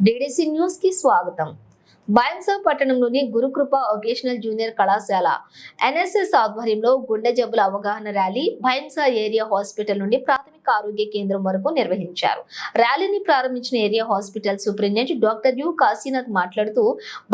DDC న్యూస్కి స్వాగతం. బాయంసా పట్టణంలోని గురుకృప వొకేషనల్ జూనియర్ కళాశాల ఎన్ఎస్ఎస్ ఆధ్వర్యంలో గుండె జబ్బుల అవగాహన ర్యాలీ బైంసా ఏరియా హాస్పిటల్ నుండి ప్రాథమిక ఆరోగ్య కేంద్రం వరకు నిర్వహించారు. ర్యాలీని ప్రారంభించిన area hospital superintendent doctor U Kashinath మాట్లాడుతూ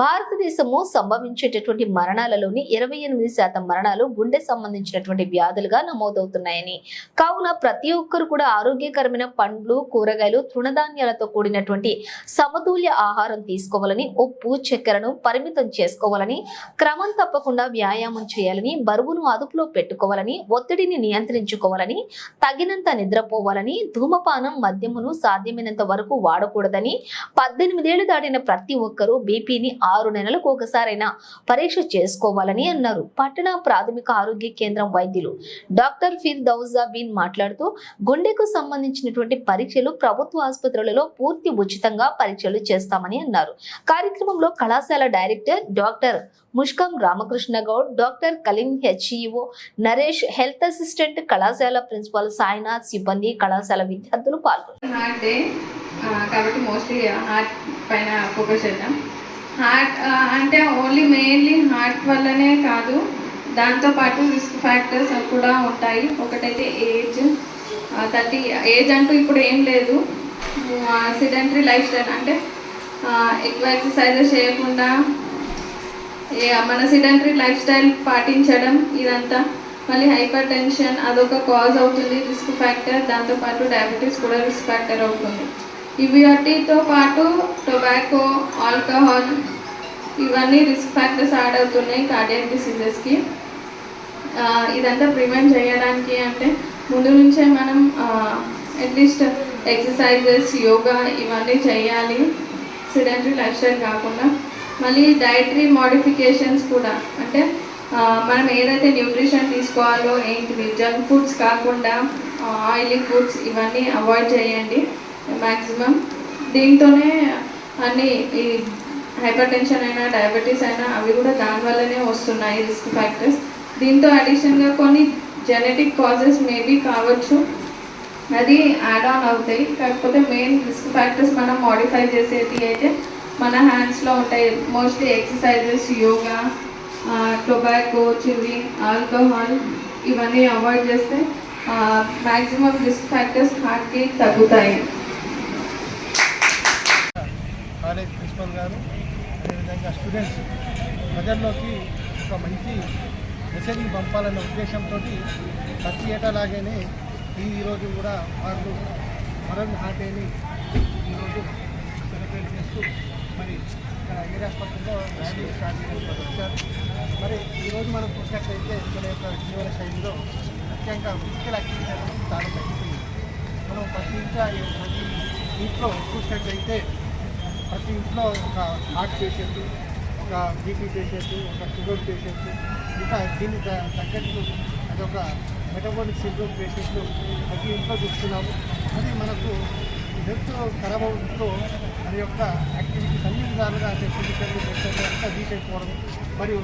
భారతదేశము సంభవించేటటువంటి మరణాలలోని ఇరవై ఎనిమిది శాతం మరణాలు గుండె సంబంధించినటువంటి వ్యాధులుగా నమోదవుతున్నాయని. కావున ప్రతి ఒక్కరు కూడా ఆరోగ్యకరమైన పండ్లు కూరగాయలు తృణధాన్యాలతో కూడినటువంటి సమతుల్య ఆహారం తీసుకోవాలని ఉప్పు చక్కెరను పరిమితం చేసుకోవాలని క్రమం తప్పకుండా వ్యాయామం చేయాలని బరువును అదుపులో పెట్టుకోవాలని ఒత్తిడిని నియంత్రించుకోవాలని తగినంత నిద్ర నిద్రపోవాలని ధూమపానం మద్యమును సాధ్యమైనంత వరకు వాడకూడదని పద్దెనిమిదేళ్ళు దాటిన ప్రతి ఒక్కరూ బీపీని ఆరు నెలలకు ఒకసారైనా పరీక్ష చేసుకోవాలని అన్నారు. పట్టణ ప్రాథమిక ఆరోగ్య కేంద్రం వైద్యులు డాక్టర్ ఫిర్ దౌజా బిన్ మాట్లాడుతూ గుండెకు సంబంధించినటువంటి పరీక్షలు ప్రభుత్వ ఆసుపత్రులలో పూర్తి ఉచితంగా పరీక్షలు చేస్తామని అన్నారు. కార్యక్రమంలో కళాశాల director doctor Mushkam Ramakrishna Goud doctor Kaleem HEO Naresh health assistant కళాశాల ప్రిన్సిపాల్ సాయినాథ్ సిబ్బంది కళాశాల విద్యార్థులు పాల్గొన్నారు. కాబట్టి మోస్ట్లీ హార్ట్ పైన ఫోకస్ చేద్దాం. హార్ట్ అంటే ఓన్లీ మెయిన్లీ హార్ట్ వల్లనే కాదు దాంతోపాటు రిస్క్ ఫ్యాక్టర్స్ కూడా ఉంటాయి. ఒకటైతే ఏజ్ థర్టీ ఏజ్ అంటూ ఇప్పుడు ఏం లేదు. సెడెంటరీ లైఫ్ స్టైల్ అంటే ఎక్కువ ఎక్సర్సైజెస్ చేయకుండా మన సిడెంటరీ లైఫ్ స్టైల్ పాటించడం ఇదంతా. మళ్ళీ హైపర్ టెన్షన్ అదొక కాజ్ అవుతుంది రిస్క్ ఫ్యాక్టర్ దాంతోపాటు డయాబెటీస్ కూడా రిస్క్ ఫ్యాక్టర్ అవుతుంది. ఇవి వాటితో పాటు టొబాకో ఆల్కహాల్ ఇవన్నీ రిస్క్ ఫ్యాక్టర్స్ యాడ్ అవుతున్నాయి కార్డియక్ డిసీజెస్కి. ఇదంతా ప్రివెంట్ చేయడానికి అంటే ముందు నుంచే మనం అట్లీస్ట్ ఎక్సర్సైజెస్ యోగా ఇవన్నీ చేయాలి. సిడెంటరీ లైఫ్ స్టైల్ కాకుండా మళ్ళీ డైటరీ మోడిఫికేషన్స్ కూడా. అంటే మనం ఏదైతే న్యూట్రిషన్ తీసుకోవాలో ఏంటిది జంక్ ఫుడ్స్ కాకుండా ఆయిలీ ఫుడ్స్ ఇవన్నీ అవాయిడ్ చేయండి మ్యాక్సిమం దీంతోనే అన్ని ఈ హైపర్ టెన్షన్ అయినా డయాబెటీస్ అయినా అవి కూడా దానివల్లనే వస్తున్నాయి రిస్క్ ఫ్యాక్టర్స్ దీంతో అడిషన్గా కొన్ని జెనెటిక్ కాజెస్ మేబీ కావచ్చు. అది యాడ్ ఆన్ అవుతాయి. కాకపోతే మెయిన్ రిస్క్ ఫ్యాక్టర్స్ మనం మోడిఫై చేసేది అయితే మన హ్యాండ్స్లో ఉంటాయి. Mostly exercises yoga tobacco chewing alcohol ఇవన్నీ అవాయిడ్ చేస్తే మ్యాక్సిమం రిస్క్ ఫ్యాక్టర్స్ హార్ట్కి తగ్గుతాయి. కాలేజ్ ప్రిన్సిపల్ గారు అదేవిధంగా స్టూడెంట్స్ ప్రజల్లోకి ఒక మంచి మెసేజ్ని పంపాలన్న ఉద్దేశంతో ప్రతి ఏటాలాగానే ఈ ఈరోజు కూడా వాళ్ళు వరల్డ్ హార్ట్ డేని ఈరోజు సెలబ్రేట్ చేస్తూ మరి ఇక్కడ ఏ హాస్పిటల్లో స్టార్ట్ వచ్చారు. మరి ఈరోజు మనం చూసినట్లయితే ఇక్కడ యొక్క జీవన శైలిలో ముఖ్యంగా ఫిజికల్ యాక్టివిటీ అనేది చాలా తగ్గుతుంది మనం ప్రతి ఇంట్లో ప్రతి ఇంట్లో చూసినట్లయితే ప్రతి ఇంట్లో ఒక హార్ట్ పేషెంట్ ఒక బీపీ పేషెంట్ ఒక షుగర్ పేషెంట్ ఇంకా దీనికి తగ్గట్టు అదొక మెటబాలిక్ సిండ్రోమ్ పేషెంట్లు ప్రతి ఇంట్లో చూస్తున్నాము. అది మనకు హెల్త్ ఖరాబ్ అవుతుందో అది యొక్క యాక్టివిటీస్ అన్ని విధాలుగా అంటే అంతా వీక్ అయిపోవడం. మరియు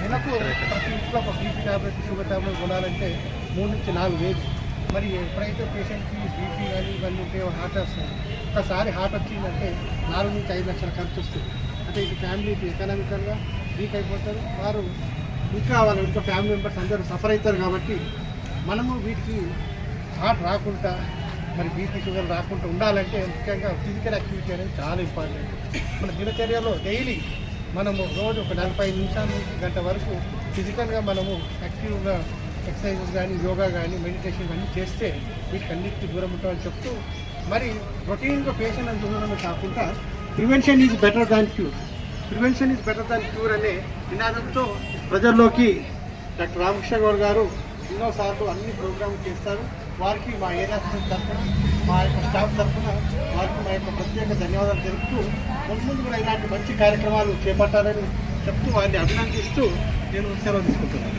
నెలకు ప్రతి ఇంట్లో ఒక బీపీ ట్యాబ్లెట్ షుగర్ ట్యాబ్లెట్ కొనాలంటే మూడు నుంచి నాలుగు వేలు. మరి ఎప్పుడైతే పేషెంట్కి బీపీ కానీ ఇవన్నీ ఉంటే హార్ట్ వస్తుంది. ఒకసారి హార్ట్ వచ్చిందంటే నాలుగు నుంచి ఐదు లక్షల ఖర్చు వస్తుంది. అంటే ఇది ఫ్యామిలీకి ఎకనామికల్గా వీక్ అయిపోతారు. వారు ఇంకా వాళ్ళ ఇంట్లో ఫ్యామిలీ మెంబర్స్ అందరూ సఫర్ అవుతారు కాబట్టి మనము వీటికి హార్ట్ రాకుండా మరి బీపీ షుగర్ రాకుండా ఉండాలంటే ముఖ్యంగా ఫిజికల్ యాక్టివిటీ అనేది చాలా ఇంపార్టెంట్ మన దినచర్యలో డైలీ మనము రోజు ఒక నలభై నిమిషాల నుంచి గంట వరకు ఫిజికల్గా మనము యాక్టివ్గా ఎక్సర్సైజెస్ కానీ యోగా కానీ మెడిటేషన్ కానీ చేస్తే వీటికి అన్నిటికీ దూరం ఉంటామని చెప్తూ మరి రొటీన్గా పేషెంట్ అని చూడడమే కాకుండా prevention is better than cure prevention is better than cure అనే నినాదంతో ప్రజల్లోకి డాక్టర్ రామకృష్ణ గౌడ్ గారు ఎన్నోసార్లు అన్ని ప్రోగ్రామ్లు చేస్తారు. వారికి మా ఏరియా తరఫున మా యొక్క స్టాఫ్ తరఫున వారికి మా యొక్క ప్రత్యేక ధన్యవాదాలు తెలుపుతూ ముందు కూడా ఇలాంటి మంచి కార్యక్రమాలు చేపట్టాలని చెప్తూ వారిని అభినందిస్తూ నేను సెలవు తీసుకుంటున్నాను.